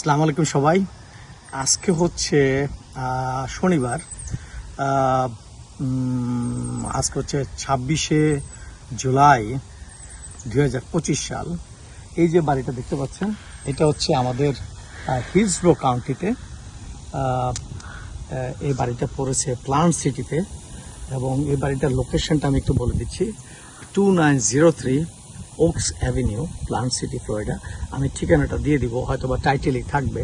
আসসালামু আলাইকুম সবাই। আজকে হচ্ছে শনিবার। আজকে হচ্ছে ছাব্বিশে জুলাই দু হাজার পঁচিশ সাল। এই যে বাড়িটা দেখতে পাচ্ছেন, এটা হচ্ছে আমাদের হিলসব্রো কাউন্টিতে এই বাড়িটা পড়েছে প্লান্ট সিটিতে। এবং এই বাড়িটার লোকেশনটা আমি একটু বলে দিচ্ছি। Two nine zero three Oaks Avenue Plant City Florida আমি ঠিকানাটা দিয়ে দিব হয়তো বা টাইটেলই থাকবে।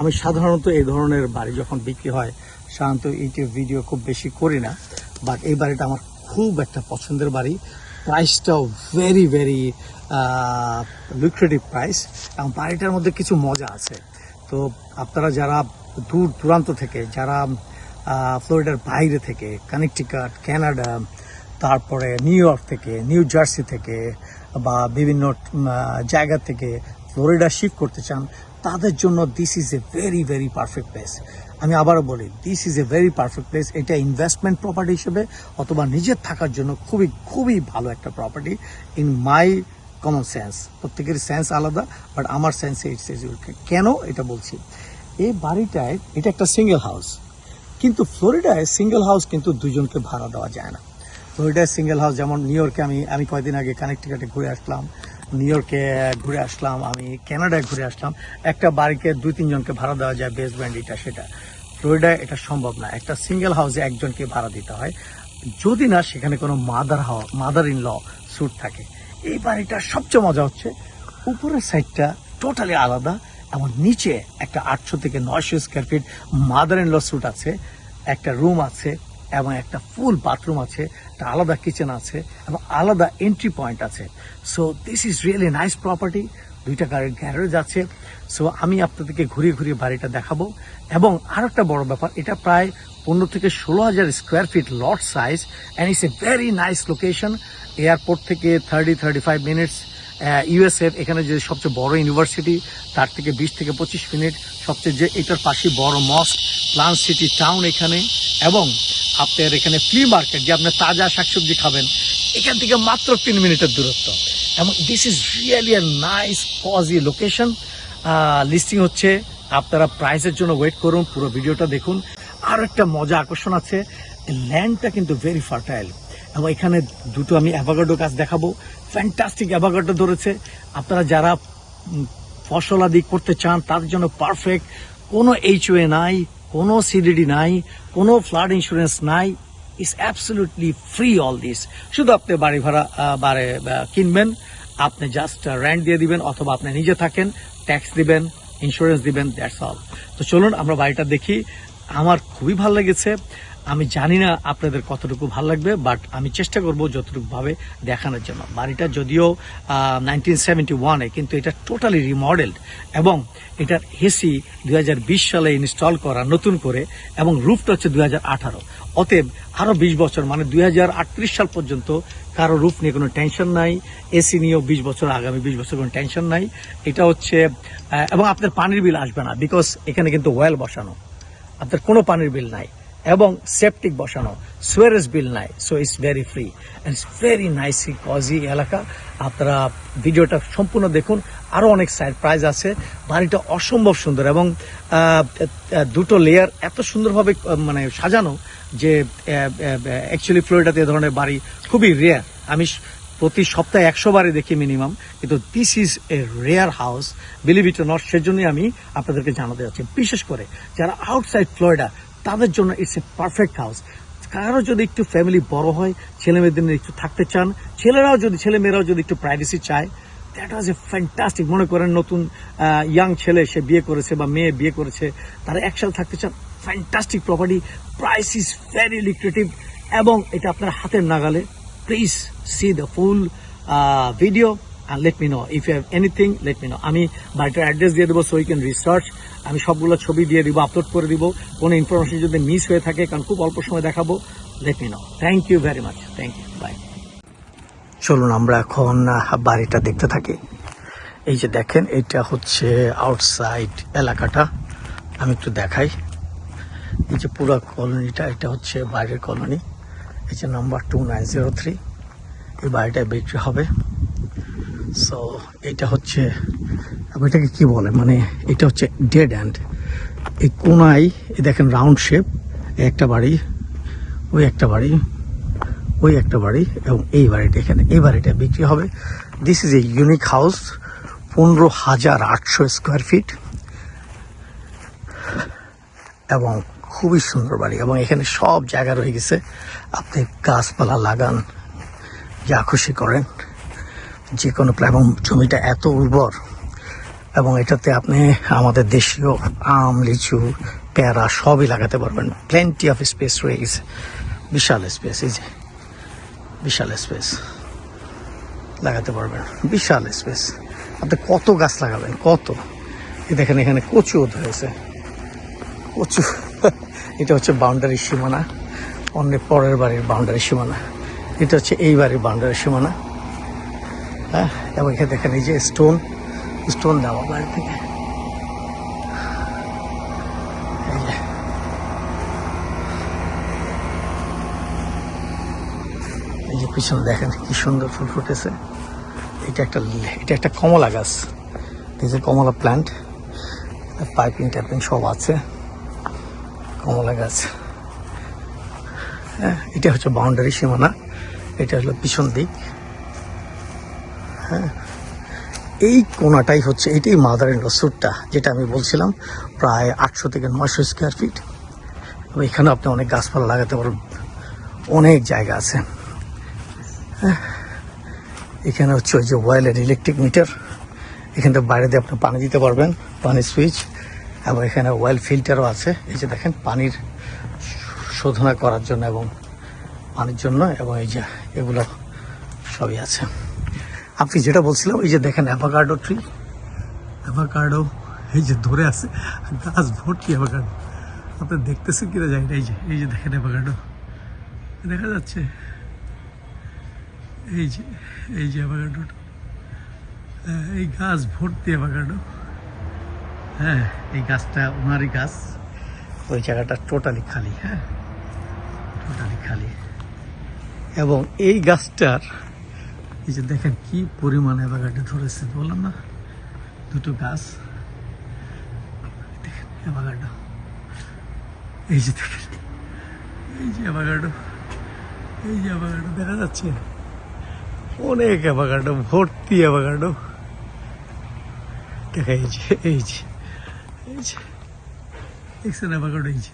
আমি সাধারণত এই ধরনের বাড়ি যখন বিক্রি হয়, সাধারণত ইউটিউব ভিডিও খুব বেশি করি না বাট এই বাড়িটা আমার খুব একটা পছন্দের বাড়ি। প্রাইসটাও ভেরি ভেরি লুক্রেটিভ প্রাইস এবং বাড়িটার মধ্যে কিছু মজা আছে। তো আপনারা যারা দূর দূরান্ত থেকে, যারা ফ্লোরিডার বাইরে থেকে কানেকটিকাট ক্যানাডা তারপরে নিউ ইয়র্ক থেকে নিউ জার্সি থেকে বা বিভিন্ন জায়গা থেকে ফ্লোরিডা শিফট করতে চান, তাদের জন্য this is a very very perfect place আমি আবারও বলি this is a very perfect place এটা ইনভেস্টমেন্ট প্রপার্টি হিসেবে অথবা নিজের থাকার জন্য খুবই খুবই ভালো একটা property in my common sense প্রত্যেকের সেন্স আলাদা বাট আমার সেন্স ইটস ইজ কেন এটা বলছি? এই বাড়িটায়, এটা একটা সিঙ্গেল হাউস কিন্তু ফ্লোরিডায় সিঙ্গেল হাউস কিন্তু দুজনকে ভাড়া দেওয়া যায় না। ফ্লোরিডায় সিঙ্গেল হাউস যেমন নিউ ইয়র্কে আমি আমি কয়েকদিন আগে কানেকটিকাটে ঘুরে আসলাম। নিউ ইয়র্কে ঘুরে আসলাম, আমি কানাডায় ঘুরে আসলাম। একটা বাড়িকে দুই, তিনজনকে ভাড়া দেওয়া যায় বেসব্যান্ড এটা, সেটা। ফ্লোরিডায় এটা সম্ভব না। একটা সিঙ্গেল হাউসে একজনকে ভাড়া দিতে হয়। যদি না, সেখানে কোনো মাদার হাওয়া মাদার ইন ল স্যুট থাকে। এই বাড়িটার সবচেয়ে মজা হচ্ছে, উপরের সাইডটা টোটালি আলাদা। এবং নিচে একটা আটশো থেকে নয়শো square feet mother in law suite আছে, একটা রুম আছে এবং একটা ফুল বাথরুম আছে, একটা আলাদা কিচেন আছে এবং আলাদা এন্ট্রি পয়েন্ট আছে। So this is really nice property দুইটা গাড়ির গ্যারেজ আছে। সো আমি আপনাদেরকে ঘুরিয়ে ঘুরিয়ে বাড়িটা দেখাবো। এবং আর একটা বড় ব্যাপার, এটা প্রায় পনেরো থেকে ষোলো হাজার square feet lot size and it's a very nice location airport থেকে thirty thirty five minutes USF এখানে যে সবচেয়ে বড় ইউনিভার্সিটি তার থেকে বিশ থেকে পঁচিশ মিনিট সবচেয়ে যে এটার পাশে বড় মস্ক প্লান সিটি টাউন এখানে। এবং আপনার এখানে ফ্লি মার্কেট যে আপনি তাজা শাকসবজি খাবেন, এখান থেকে মাত্র তিন মিনিটের দূরত্ব। এবং this is really a nice cozy location listing হচ্ছে, আপনারা প্রাইসের জন্য ওয়েট করুন, পুরো ভিডিওটা দেখুন। আর একটা মজা আকর্ষণ আছে ল্যান্ডটা কিন্তু ভেরি ফার্টাইল এবং এখানে দুটো আমি অ্যাভাগাডো গাছ দেখাবো। ফ্যান্টাস্টিক অ্যাভাগাডো ধরেছে। আপনারা যারা ফসলাদি করতে চান, তাদের জন্য পারফেক্ট কোনো এইচওয়ে নাই। কোনো সিডিডি নাই, কোনো ফ্লাড ইন্স্যুরেন্স নাই is absolutely free all this শুধু আপনি বাড়ি ভাড়া বাড়ে কিনবেন, আপনি জাস্ট রেন্ট দিয়ে দিবেন অথবা আপনি নিজে থাকেন ট্যাক্স দিবেন ইন্স্যুরেন্স দিবেন দ্যাটস অল তো চলুন আমরা বাড়িটা দেখি। আমার খুবই ভালো লেগেছে। আমি জানি না আপনাদের কতটুকু ভালো লাগবে বাট আমি চেষ্টা করব যতটুকু ভাবে দেখানোর জন্য। বাড়িটা যদিও নাইনটিন সেভেন্টি ওয়ানে কিন্তু এটা টোটালি রিমডেলড এবং এটার এসি দুই সালে ইনস্টল করা, নতুন করে এবং রুফটা হচ্ছে দু হাজার আঠারো। অতএব আরও বিশ বছর মানে দুই হাজার আটত্রিশ সাল পর্যন্ত কারও রুফ নিয়ে কোনো টেনশন নাই এসি নিয়েও বিশ বছর, আগামী বিশ বছর কোনো টেনশন নাই। এটা হচ্ছে এবং আপনার পানির বিল আসবে না বিকজ এখানে কিন্তু ওয়েল বসানো। আপনার কোনো পানির বিল নাই। এবং সেপটিক বসানো। সুয়ারেজ বিল নাই so it's very free it's very nice cozy এলাকা। আপনারা ভিডিওটা সম্পূর্ণ দেখুন। আরও অনেক সারপ্রাইজ আছে। বাড়িটা অসম্ভব সুন্দর এবং দুটো লেয়ার এত সুন্দরভাবে মানে সাজানো যে অ্যাকচুয়ালি ফ্লোরিডাতে এ ধরনের বাড়ি খুবই রেয়ার আমি প্রতি সপ্তাহে একশো বারে দেখি মিনিমাম কিন্তু this is a rare house believe it not সেজন্যই আমি আপনাদেরকে জানাতে যাচ্ছি। বিশেষ করে যারা আউটসাইড ফ্লোরিডা তাদের জন্য ইটস এ পারফেক্ট হাউস কারও যদি একটু ফ্যামিলি বড় হয় ছেলে মেয়েদের একটু থাকতে চান, ছেলেরাও যদি ছেলে মেয়েরাও যদি একটু প্রাইভেসি চায় দ্যাট ওয়াজ এ ফ্যান্টাস্টিক মনে করেন নতুন ইয়াং ছেলে সে বিয়ে করেছে বা মেয়ে বিয়ে করেছে, তারা একসাথে থাকতে চান fantastic property price is very lucrative এবং এটা আপনার হাতের নাগালে please see the full video and let me know. If you have anything, let me know. আমি বাড়িটার অ্যাড্রেস দিয়ে দেবো সো ইউ ক্যান রিসার্চ আমি সবগুলো ছবি দিয়ে দিব আপলোড করে দিব। কোনো ইনফরমেশন যদি মিস হয়ে থাকে, কারণ খুব অল্প সময় দেখাবো let me know thank you very much thank you bye চলুন, আমরা এখন বাড়িটা দেখতে থাকি। এই যে দেখেন, এটা হচ্ছে আউটসাইড এলাকাটা। আমি একটু দেখাই। এই যে পুরো কলোনিটা, এটা হচ্ছে বাইরের কলোনি। এই যে number two nine zero three এই বাড়িটা বিক্রি হবে। সো এটা হচ্ছে এবং এটাকে কি বলে? মানে এটা হচ্ছে ডেড অ্যান্ড এই কোনায় দেখেন রাউন্ড শেপ একটা বাড়ি, ওই একটা বাড়ি, ওই একটা বাড়ি এবং এই বাড়িটা এখানে। এই বাড়িটা বিক্রি হবে। This is a unique house পনেরো হাজার আটশো স্কোয়ার ফিট এবং খুবই সুন্দর বাড়ি এবং এখানে সব জায়গা রয়ে গেছে। আপনি গাছপালা লাগান, যা খুশি করেন যে কোনো এবং জমিটা এত উর্বর। এবং এটাতে আপনি আমাদের দেশীয় আম, লিচু, পেয়ারা সবই লাগাতে পারবেন। প্লেন্টি অফ স্পেস রয়ে গেছে বিশাল স্পেস এই যে। বিশাল স্পেস লাগাতে পারবেন। বিশাল স্পেস আপনি কত গাছ লাগাবেন? কত? দেখেন, এখানে কচু হয়েছে। কচু। এটা হচ্ছে বাউন্ডারি সীমানা। অন্য পরের বাড়ির বাউন্ডারি সীমানা। এটা হচ্ছে এই বাড়ির বাউন্ডারি সীমানা। হ্যাঁ? এবং এখানে দেখেন, এই যে স্টোন স্টোন দেওয়া বাড়ি থেকে। এই যে। পিছনে দেখেন কি সুন্দর ফুল ফুটেছে। এটা একটা এটা একটা কমলা গাছ। এই যে কমলা প্ল্যান্ট পাইপিং টাইপিং সব আছে। কমলা গাছ। হ্যাঁ এটা হচ্ছে বাউন্ডারি সীমানা। এটা হলো পিছন দিক। হ্যাঁ এই কোনাটাই হচ্ছে এটাই মাদার ইন সুটটা যেটা আমি বলছিলাম প্রায় আটশো থেকে নয়শো স্কোয়ার ফিট এখানে আপনি অনেক গাছপালা লাগাতে পারবেন। অনেক জায়গা আছে। হ্যাঁ, এখানে হচ্ছে ওই যে ওয়েলের ইলেকট্রিক মিটার এখানটা বাইরে দিয়ে আপনি পানি দিতে পারবেন পানির সুইচ এবং এখানে ওয়েল ফিল্টারও আছে। এই যে দেখেন পানির শোধনা করার জন্য এবং পানির জন্য এবং এই যে এগুলো সবই আছে। আপনি যেটা বলছিলাম, এই যে দেখেন অ্যাভাকার্ডো ট্রি অ্যাভাকার্ডো এই যে ধরে আছে গাছ ভর্তি অ্যাভাকার্ডো আপনি দেখতেছেন কিনা জানি না, এই যে এই যে দেখেন অ্যাভাকার্ডো দেখা যাচ্ছে, এই যে এই যে অ্যাভাকার্ডোটা এই গাছ ভর্তি অ্যাভাকার্ডো হ্যাঁ এই গাছটা ওনারই গাছ। ওই জায়গাটা টোটালি খালি হ্যাঁ টোটালি খালি। এবং এই গাছটার এই যে দেখেন কি পরিমাণে অ্যাভাকাডো ধরেছে, বললাম না? দুটো গাছ। দেখেন এই যে দেখেন, এই যে অ্যাভাকাডো এই যে অ্যাভাকাডো দেখা যাচ্ছে? অনেক অ্যাভাকাডো ভর্তি অ্যাভাকাডো দেখা, এই যে এই যে এই যে। দেখছেন অ্যাভাকাডো এই যে,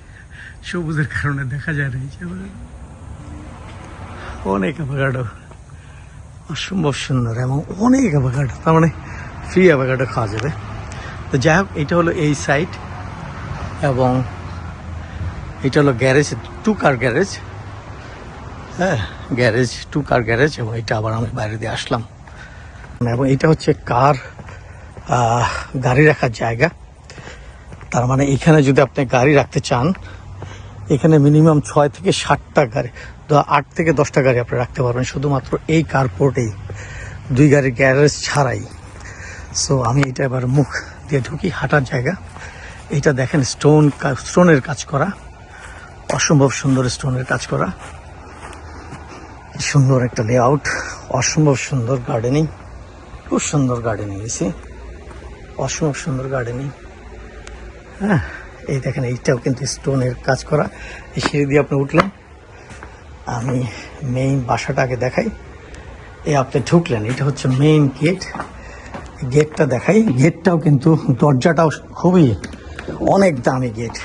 সবুজের কারণে দেখা যায় না, এই যে। অনেক অ্যাভাকাডো অসম্ভব সুন্দর এবং অনেক অ্যাভাকাডো তার মানে ফ্রি অ্যাভাকাডো খাওয়া যাবে। তো যাই হোক, এটা হলো এই সাইড এবং এটা হলো গ্যারেজ টু কার গ্যারেজ হ্যাঁ গ্যারেজ টু কার গ্যারেজ এবং এটা আবার আমি বাইরে দিয়ে আসলাম। এবং এটা হচ্ছে কার গাড়ি রাখার জায়গা। তার মানে এখানে যদি আপনি গাড়ি রাখতে চান, এখানে মিনিমাম ছয় থেকে ষাটটা গাড়ি আট থেকে দশটা গাড়ি আপনি রাখতে পারবেন, শুধুমাত্র এই কারপোর্টেই দুই গাড়ির গ্যারেজ ছাড়াই। সো আমি এটা এবার মুখ দিয়ে ঢুকি, হাঁটার জায়গা। এটা দেখেন স্টোন স্টোনের কাজ করা, অসম্ভব সুন্দর স্টোনের কাজ করা। সুন্দর একটা লেআউট অসম্ভব সুন্দর গার্ডেনিং খুব সুন্দর গার্ডেনিং এসে অসম্ভব সুন্দর গার্ডেনিং হ্যাঁ এই দেখেন, এইটাও কিন্তু স্টোনের কাজ করা। এই সিঁড়ি দিয়ে আপনি উঠলেন আমি মেইন বাসাটাকে দেখাই। এই আপনি ঢুকলেন, এটা হচ্ছে মেইন গেট গেটটা দেখাই। গেটটাও কিন্তু দরজাটাও খুবই, অনেক দামি গেট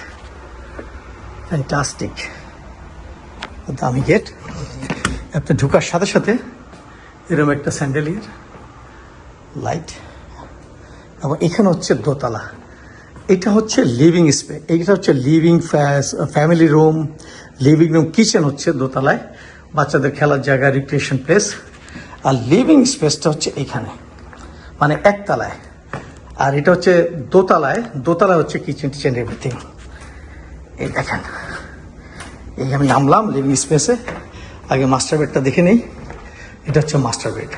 ফ্যান্টাস্টিক দামি গেট আপনি ঢুকার সাথে সাথে এরকম একটা স্যান্ডেলিয়ার লাইট এবং এখানে হচ্ছে দোতলা। এটা হচ্ছে লিভিং স্পেস এইটা হচ্ছে living family room living room kitchen হচ্ছে দোতলায়। বাচ্চাদের খেলার জায়গা রিক্রিয়েশন প্লেস আর লিভিং স্পেসটা হচ্ছে এখানে। মানে একতলায়। আর এটা হচ্ছে দোতলায়। দোতলায় হচ্ছে কিচেন টিচেন এভরিথিং এই দেখেন। এই আমি নামলাম লিভিং স্পেসে আগে মাস্টার বেডটা দেখে নেই। এটা হচ্ছে মাস্টার বেড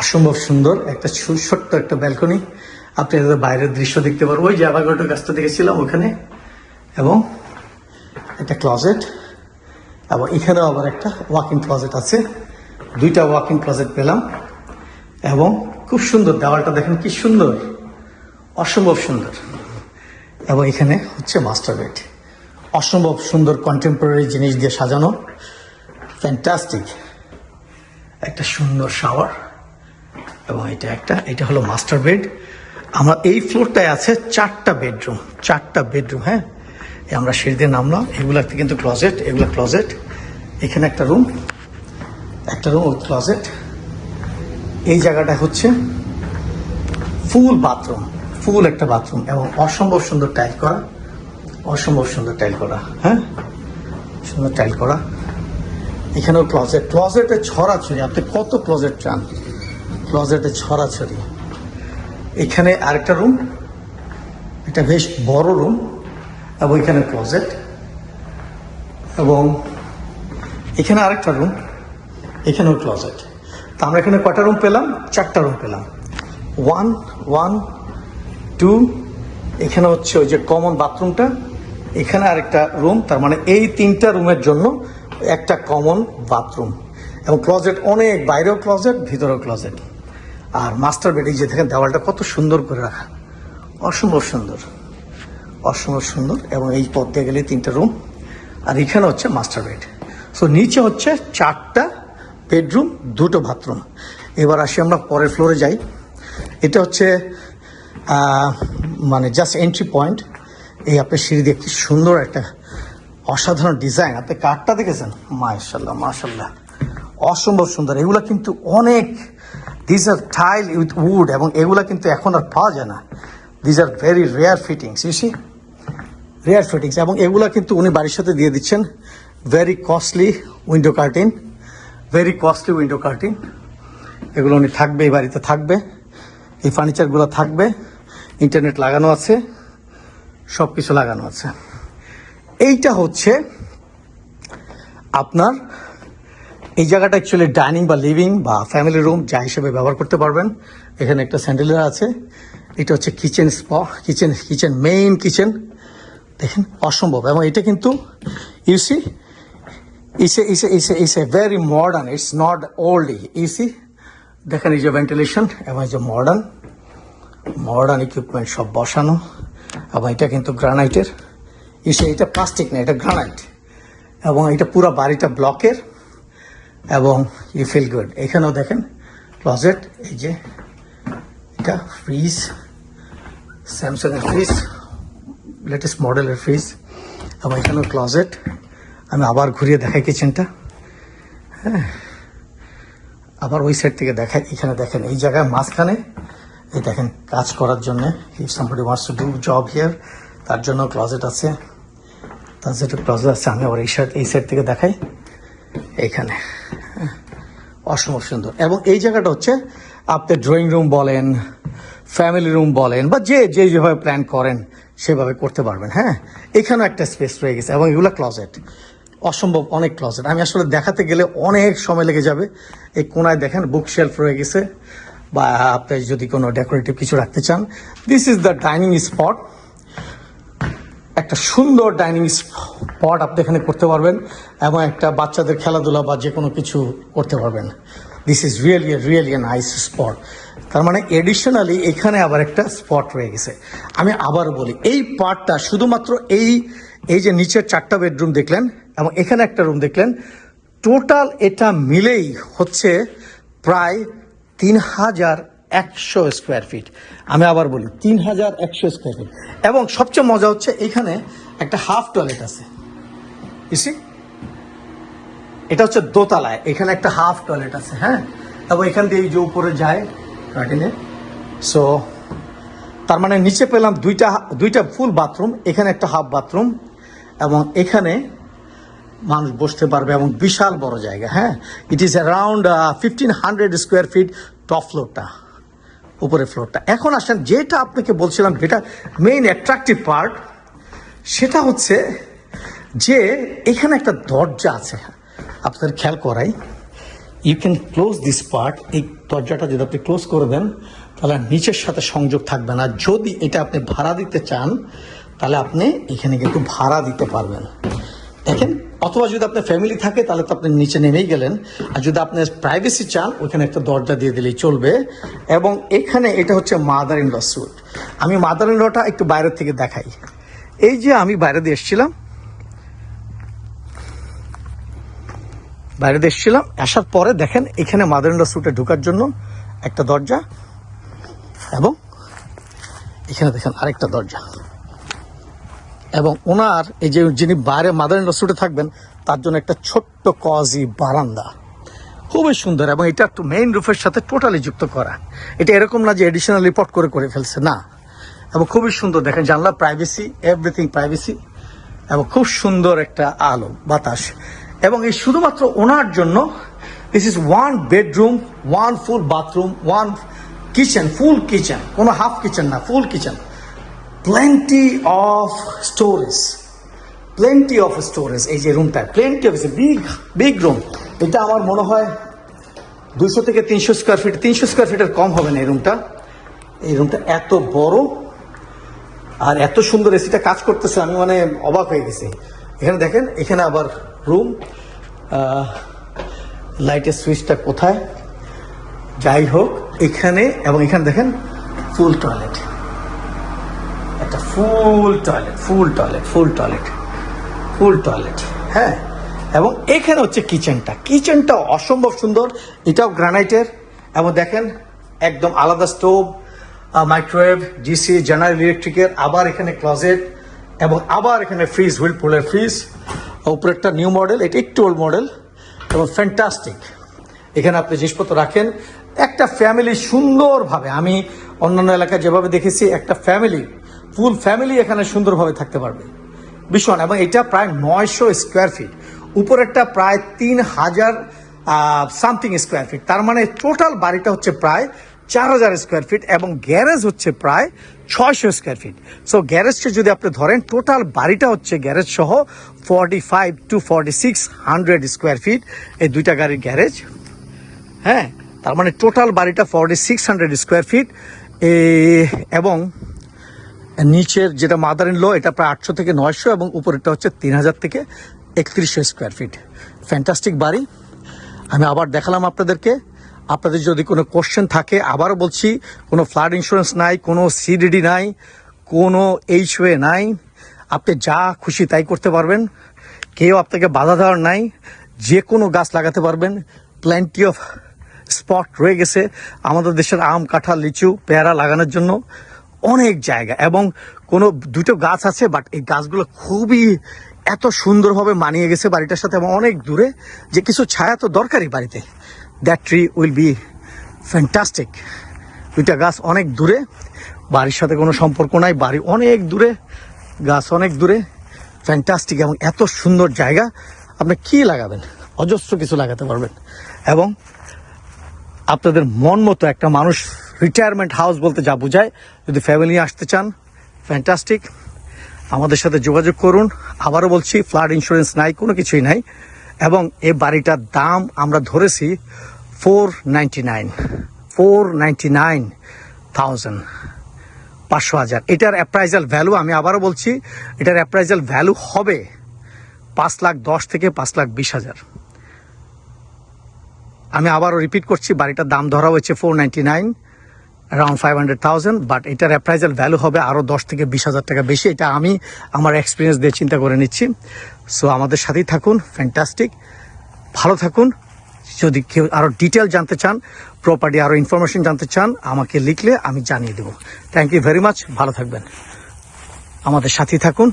অসম্ভব সুন্দর একটা ছোট্ট একটা ব্যালকনি আপনি বাইরের দৃশ্য দেখতে পারব ওই যে গাছটা দেখেছিলাম ওখানে। এবং একটা ক্লজেট এবং এখানেও আবার একটা ওয়াকিং ক্লজেট আছে। দুইটা ওয়াকিং ক্লজেট পেলাম, এবং খুব সুন্দর দেওয়ালটা দেখেন কি সুন্দর, অসম্ভব সুন্দর। এবং এখানে হচ্ছে মাস্টার বেড অসম্ভব সুন্দর কন্টেম্পোরারি জিনিস দিয়ে সাজানো ফ্যান্টাস্টিক একটা সুন্দর শাওয়ার এবং এটা একটা, এটা হলো মাস্টার বেড আমার এই ফ্লোরটায় আছে চারটা বেডরুম চারটা বেডরুম হ্যাঁ? আমরা সিঁড়ি দিয়ে নামলাম। এগুলাতে কিন্তু ক্লজেট এগুলো ক্লজেট এখানে একটা রুম একটা রুম ওই ক্লজেট এই জায়গাটা হচ্ছে ফুল বাথরুম ফুল একটা বাথরুম এবং অসম্ভব সুন্দর টাইল করা, অসম্ভব সুন্দর টাইল করা হ্যাঁ? সুন্দর টাইল করা। এখানেও ক্লজেট ক্লজেটে ছড়াছড়ি, আপনি কত ক্লজেট চান? ক্লজেটে ছড়াছড়ি। এখানে আরেকটা রুম এটা বেশ বড় রুম এবং এখানে ক্লজেট এবং এখানে আরেকটা রুম এখানেও ক্লজেট তা আমরা এখানে কটা রুম পেলাম? চারটা রুম পেলাম। ওয়ান ওয়ান টু এখানে হচ্ছে ওই যে কমন বাথরুমটা এখানে আরেকটা রুম তার মানে এই তিনটা রুমের জন্য একটা কমন বাথরুম এবং ক্লজেট অনেক, বাইরেও ক্লজেট ভিতরেও ক্লজেট আর মাস্টার বেড যে দেখেন, দেওয়ালটা কত সুন্দর করে রাখা। অসম্ভব সুন্দর। অসম্ভব সুন্দর এবং এই পথ দিয়ে গেলে তিনটা রুম আর এখানে হচ্ছে মাস্টার বেড সো নিচে হচ্ছে চারটা বেডরুম দুটো বাথরুম এবার আসি আমরা পরের ফ্লোরে যাই। এটা হচ্ছে মানে জাস্ট এন্ট্রি পয়েন্ট এই আপনার সিঁড়ি দিয়ে সুন্দর একটা অসাধারণ ডিজাইন আপনি কাঠটা দেখেছেন? মাশাল্লাহ মাশাল্লাহ অসম্ভব সুন্দর। এগুলা কিন্তু অনেক। This are tile with wood এবং এগুলো কিন্তু এখন আর পাওয়া যায় না। This are very rare fittings you see rare fittings, এবং এগুলো কিন্তু উনি বাড়ির সাথে দিয়ে দিচ্ছেন। Very costly window curtain very costly window curtain এগুলো উনি থাকবে, এই বাড়িতে থাকবে। এই ফার্নিচারগুলো থাকবে। ইন্টারনেট লাগানো আছে সব কিছু লাগানো আছে। এইটা হচ্ছে আপনার, এই জায়গাটা অ্যাকচুয়ালি ডাইনিং বা লিভিং বা ফ্যামিলি রুম যা হিসেবে ব্যবহার করতে পারবেন। এখানে একটা স্যান্ডেলিয়ার আছে। এটা হচ্ছে কিচেন স্প কিচেন কিচেন মেইন কিচেন দেখেন, অসম্ভব। এবং এটা কিন্তু ইউসি ইসে ইসে ইসে ইসে very modern it's not old you see দেখেন এই যে ভেন্টিলেশন এবং এই যে মডার্ন মডার্ন ইকুইপমেন্ট সব বসানো, এবং এটা কিন্তু গ্রানাইটের ইসে এটা প্লাস্টিক না, এটা গ্রানাইট এবং এটা পুরো বাড়িটা ব্লকের, এবং ইউ ফিল গুড এখানেও দেখেন ক্লজেট এই যে, এটা ফ্রিজ স্যামসাংয়ের ফ্রিজ লেটেস্ট মডেলের ফ্রিজ এবং এখানেও ক্লজেট আমি আবার ঘুরিয়ে দেখাই কিচেনটা হ্যাঁ। আবার ওই সাইড থেকে দেখাই। এখানে দেখেন এই জায়গায় মাঝখানে এই দেখেন কাজ করার জন্য if somebody wants to do job here তার জন্য ক্লজেট আছে। তার যেটা ক্লজেট আছে আমি আবার এই সাইড এই সাইড থেকে দেখাই। এইখানে হ্যাঁ, অসম্ভব সুন্দর। এবং এই জায়গাটা হচ্ছে আপনি ড্রয়িং রুম বলেন ফ্যামিলি রুম বলেন বা যে যে যেভাবে প্ল্যান করেন সেভাবে করতে পারবেন হ্যাঁ? এখানেও একটা স্পেস রয়ে গেছে এবং এগুলো ক্লজেট অসম্ভব অনেক ক্লজেট আমি আসলে দেখাতে গেলে অনেক সময় লেগে যাবে। এই কোনায় দেখেন বুক শেলফ রয়ে গেছে। বা আপনি যদি কোনো ডেকোরেটিভ কিছু রাখতে চান this is the dining spot একটা সুন্দর ডাইনিং স্পট আপনি এখানে করতে পারবেন এবং একটা বাচ্চাদের খেলাধুলা বা যে কোনো কিছু করতে পারবেন। This is really really nice spot তার মানে এডিশনালি এখানে আবার একটা স্পট রয়ে গেছে। আমি আবার বলি, এই পার্টটা শুধুমাত্র এই এই যে নিচের চারটা বেডরুম দেখলেন এবং এখানে একটা রুম দেখলেন টোটাল এটা মিলেই হচ্ছে প্রায় তিন হাজার একশো স্কোয়ার ফিট আমি আবার বলি তিন হাজার একশো স্কোয়ার ফিট এবং সবচেয়ে মজা হচ্ছে এখানে একটা হাফ টয়লেট আছে। ইসি এটা হচ্ছে দোতলায়, এখানে একটা হাফ টয়লেট আছে হ্যাঁ? এবং এখান দিয়ে এই যে উপরে যায় কার্টিনে সো তার মানে নিচে পেলাম দুইটা দুইটা ফুল বাথরুম, এখানে একটা হাফ বাথরুম, এবং এখানে মানুষ বসতে পারবে এবং বিশাল বড় জায়গা হ্যাঁ? It is around fifteen hundred square feet top ফ্লোরটা উপরের ফ্লোরটা এখন আসেন, যেটা আপনাকে বলছিলাম, যেটা মেইন অ্যাট্রাকটিভ পার্ট সেটা হচ্ছে যে এখানে একটা দরজা আছে। আপনাদের খেয়াল করাই। You can close this part এই দরজাটা যদি আপনি ক্লোজ করে দেন, তাহলে নিচের সাথে সংযোগ থাকবে না। যদি এটা আপনি ভাড়া দিতে চান, তাহলে আপনি এখানে কিন্তু ভাড়া দিতে পারবেন। দেখেন, অথবা যদি আপনার ফ্যামিলি থাকে, তাহলে তো আপনি নিচে নেমেই গেলেন। আর যদি আপনি প্রাইভেসি চান, ওখানে একটা দরজা দিয়ে দিলেই চলবে। এবং এখানে এটা হচ্ছে মাদার ইন আমি মাদার ইন লটা একটু বাইরের থেকে দেখাই। এই যে আমি বাইরে দিয়ে এসেছিলাম বাইরে দিয়ে এসেছিলাম। আসার পরে দেখেন এখানে মাদার ইন ল সুটে ঢোকার জন্য একটা দরজা এবং এখানে দেখেন আরেকটা দরজা। এবং ওনার এই যে যিনি বাইরে মাদার ইন সুটে থাকবেন, তার জন্য একটা ছোট্ট কজি বারান্দা। খুবই সুন্দর এবং এটা একটু মেইন রুফের সাথে টোটালি যুক্ত করা। এটা এরকম না যে এডিশনাল রিপোর্ট করে করে ফেলছে, না। এবং খুবই সুন্দর দেখেন জানলা প্রাইভেসি এভরিথিং প্রাইভেসি এবং খুব সুন্দর একটা আলো, বাতাস। এবং এই শুধুমাত্র ওনার জন্য this is one bedroom one full bathroom one kitchen full kitchen কোনো হাফ কিচেন না full kitchen plenty of storage plenty of storage এই যে রুমটা plenty of big big room এটা আমার মনে হয় দুশো থেকে তিনশো স্কোয়ার ফিট তিনশো স্কোয়ার ফিটের কম হবে না এই রুমটা এই রুমটা এত বড় আর এত সুন্দর এসিটা কাজ করতেছে, আমি মানে অবাক হয়ে গেছি। এখানে দেখেন, এখানে আবার রুম লাইটের সুইচটা কোথায়? যাই হোক, এখানে এবং এখানে দেখেন ফুল টয়লেট একটা full toilet full toilet full toilet full toilet হ্যাঁ? এবং এখানে হচ্ছে কিচেনটা কিচেনটা অসম্ভব সুন্দর, এটাও গ্রানাইটের এবং দেখেন, একদম আলাদা স্টোভ মাইক্রোওয়েভ জিসি জেনারেল ইলেকট্রিকের আবার এখানে ক্লজেট এবং আবার এখানে ফ্রিজ হুইলপুলের ফ্রিজ উপরেরটা নিউ মডেল, এটা একটু ওল্ড মডেল এবং ফ্যান্টাস্টিক এখানে আপনি জিনিসপত্র রাখেন। একটা ফ্যামিলি সুন্দরভাবে, আমি অন্যান্য এলাকায় যেভাবে দেখেছি, একটা ফ্যামিলি ফুল ফ্যামিলি এখানে সুন্দরভাবে থাকতে পারবে। ভীষণ, এবং এটা প্রায় নয়শো স্কোয়ার ফিট উপরেরটা প্রায় তিন হাজার সামথিং স্কোয়ার ফিট তার মানে টোটাল বাড়িটা হচ্ছে প্রায় চার হাজার স্কোয়ার ফিট এবং গ্যারেজ হচ্ছে প্রায় ছয়শো স্কোয়ার ফিট সো গ্যারেজটা যদি আপনি ধরেন টোটাল বাড়িটা হচ্ছে গ্যারেজ সহ forty five to forty six hundred square feet এই দুইটা গাড়ির গ্যারেজ হ্যাঁ তার মানে টোটাল বাড়িটা forty six hundred square feet এবং নিচের যেটা মাদার ইন লো এটা প্রায় আটশো থেকে নয়শো এবং উপরেরটা হচ্ছে তিন হাজার থেকে একত্রিশশো স্কোয়ার ফিট ফ্যান্টাস্টিক বাড়ি। আমি আবার দেখালাম আপনাদেরকে। আপনাদের যদি কোনো কোশ্চেন থাকে, আবারও বলছি, কোনো ফ্লাড ইন্স্যুরেন্স নাই, কোনো সিডিডি নাই, কোনো এইচ ওয়ে নাই, আপনি যা খুশি তাই করতে পারবেন। কেউ আপনাকে বাধা দেওয়ার নাই, যে কোনো গাছ লাগাতে পারবেন। প্ল্যান্টি অফ স্পট রয়ে গেছে আমাদের দেশের আম, কাঁঠাল, লিচু, পেয়ারা লাগানোর জন্য। অনেক জায়গা এবং কোনো, দুটো গাছ আছে বাট এই গাছগুলো খুবই এত সুন্দরভাবে মানিয়ে গেছে বাড়িটার সাথে এবং অনেক দূরে, যে কিছু ছায়া তো দরকারই বাড়িতে। That tree will be fantastic দুইটা গাছ অনেক দূরে, বাড়ির সাথে কোনো সম্পর্ক নাই, বাড়ি অনেক দূরে, গাছ অনেক দূরে ফ্যান্টাস্টিক এবং এত সুন্দর জায়গা। আপনি কি লাগাবেন? অজস্র কিছু লাগাতে পারবেন। এবং আপনাদের মন মতো একটা মানুষ রিটায়ারমেন্ট হাউস বলতে যা বোঝায়, যদি ফ্যামিলি আসতে চান ফ্যান্টাস্টিক আমাদের সাথে যোগাযোগ করুন। আবারও বলছি ফ্লাড ইন্স্যুরেন্স নাই, কোনো কিছুই নাই। এবং এ বাড়িটার দাম আমরা ধরেছি four ninety nine four nine thousand পাঁচশো হাজার। এটার অ্যাপ্রাইজাল ভ্যালু আমি আবারও বলছি, এটার অ্যাপ্রাইজাল ভ্যালু হবে পাঁচ লাখ দশ থেকে পাঁচ লাখ বিশ হাজার। আমি আবারও রিপিট করছি, বাড়িটার দাম ধরা হয়েছে four ninety nine around five hundred thousand but এটার অ্যাপ্রাইজাল ভ্যালু হবে আরও দশ থেকে বিশ হাজার টাকা বেশি। এটা আমি আমার এক্সপিরিয়েন্স দিয়ে চিন্তা করে নিচ্ছি। সো আমাদের সাথেই থাকুন ফ্যান্টাস্টিক ভালো থাকুন। যদি কেউ আরও ডিটেল জানতে চান প্রপার্টি আরও ইনফরমেশন জানতে চান, আমাকে লিখলে আমি জানিয়ে দেবো। থ্যাংক ইউ ভেরি মাচ ভালো থাকবেন। আমাদের সাথেই থাকুন।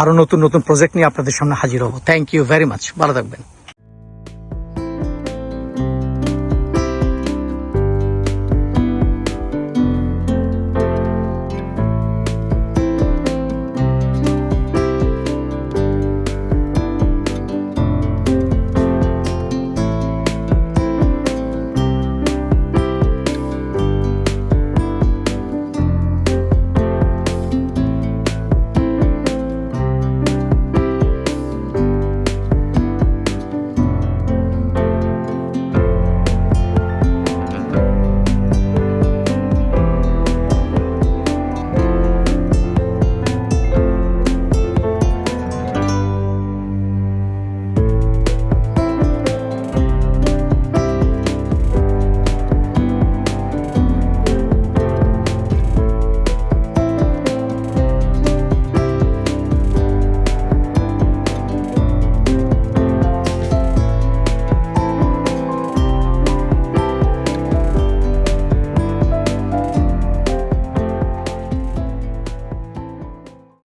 আরও নতুন নতুন প্রজেক্ট নিয়ে আপনাদের সামনে হাজির হব। থ্যাংক ইউ ভেরি মাচ ভালো থাকবেন।